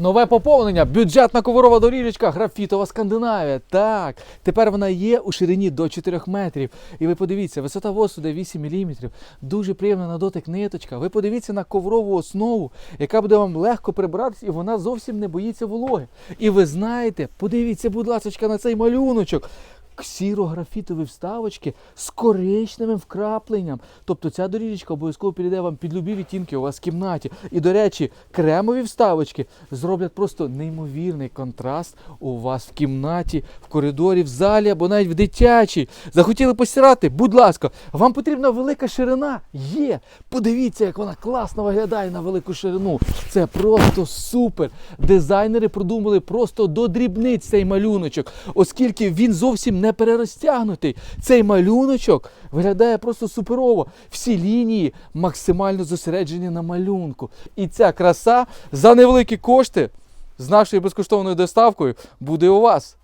Нове поповнення, бюджетна коврова доріжечка, графітова Скандинавія. Так, тепер вона є у ширині до 4 метрів. І ви подивіться, висота восуду 8 мм. Дуже приємна на дотик ниточка. Ви подивіться на коврову основу, яка буде вам легко прибиратись, і вона зовсім не боїться вологи. І ви знаєте, подивіться, будь ласка, на цей малюночок. Сіро-графітові вставочки з коричневим вкрапленням. Тобто ця доріжечка обов'язково підійде вам під любі відтінки у вас в кімнаті. І, до речі, кремові вставочки зроблять просто неймовірний контраст у вас в кімнаті, в коридорі, в залі або навіть в дитячій. Захотіли постирати? Будь ласка, вам потрібна велика ширина? Є. Подивіться, як вона класно виглядає на велику ширину. Це просто супер. Дизайнери продумали просто до дрібниць цей малюночок, оскільки він зовсім не перерозтягнутий. Цей малюночок виглядає просто суперово. Всі лінії максимально зосереджені на малюнку. І ця краса за невеликі кошти з нашою безкоштовною доставкою буде у вас.